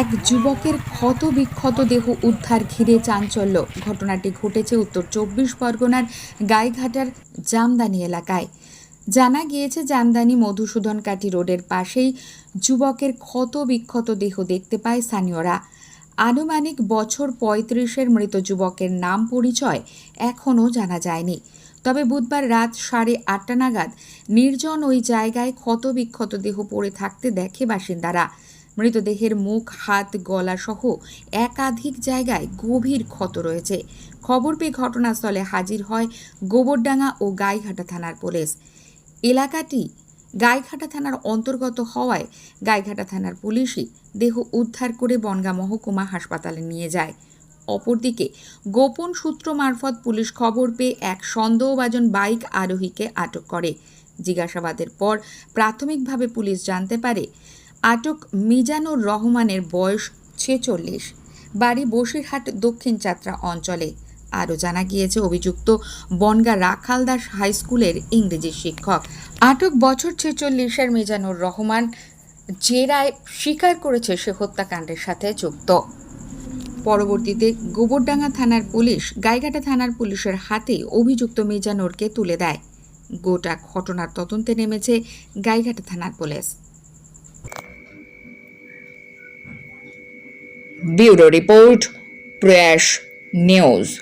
এক যুবকের ক্ষত বিক্ষত দেহ উদ্ধার ঘিরে চাঞ্চল্য। ঘটনাটি ঘটেছে উত্তর চব্বিশ পরগনার গাইঘাটার জামদানি এলাকায়। জানা গিয়েছে, জামদানি মধুসূদন কাটি রোডের পাশেই যুবকের ক্ষত বিক্ষত দেহ দেখতে পায় স্থানীয়রা। আনুমানিক বছর পঁয়ত্রিশের মৃত যুবকের নাম পরিচয় এখনও জানা যায়নি। তবে বুধবার রাত সাড়ে আটটা নাগাদ নির্জন ওই জায়গায় ক্ষত বিক্ষত দেহ পড়ে থাকতে দেখে বাসিন্দারা। মৃতদেহের মুখ, হাত, গলা সহ একাধিক জায়গায় গভীর ক্ষত রয়েছে। খবর পেয়ে ঘটনাস্থলে হাজির হয় গোবরডাঙ্গা ও গাইঘাটা থানার পুলিশ। এলাকাটি গাইঘাটা থানার অন্তর্গত হওয়ায় গাইঘাটা থানার পুলিশই দেহ উদ্ধার করে বনগা মহকুমা হাসপাতালে নিয়ে যায়। অপরদিকে গোপন সূত্র মারফত পুলিশ খবর পেয়ে এক সন্দেহভাজন বাইক আরোহীকে আটক করে। জিজ্ঞাসাবাদের পর প্রাথমিকভাবে পুলিশ জানতে পারে আটক মিজানুর রহমানের বয়স ছেচল্লিশ। বাড়ি বসিরহাট দক্ষিণ চাত্রা অঞ্চলে। আরও জানা গিয়েছে, অভিযুক্ত বনগা রাখালদাস হাই স্কুলের ইংরেজি শিক্ষক। আটক বছর ছেচল্লিশের মিজানুর রহমান, জেরায় স্বীকার করেছে সে হত্যাকাণ্ডের সাথে যুক্ত। পরবর্তীতে গোবরডাঙ্গা থানার পুলিশ গাইঘাটা থানার পুলিশের হাতে অভিযুক্ত মিজানুরকে তুলে দেয়। গোটা ঘটনার তদন্তে নেমেছে গাইঘাটা থানার police. Bureau report Prayash news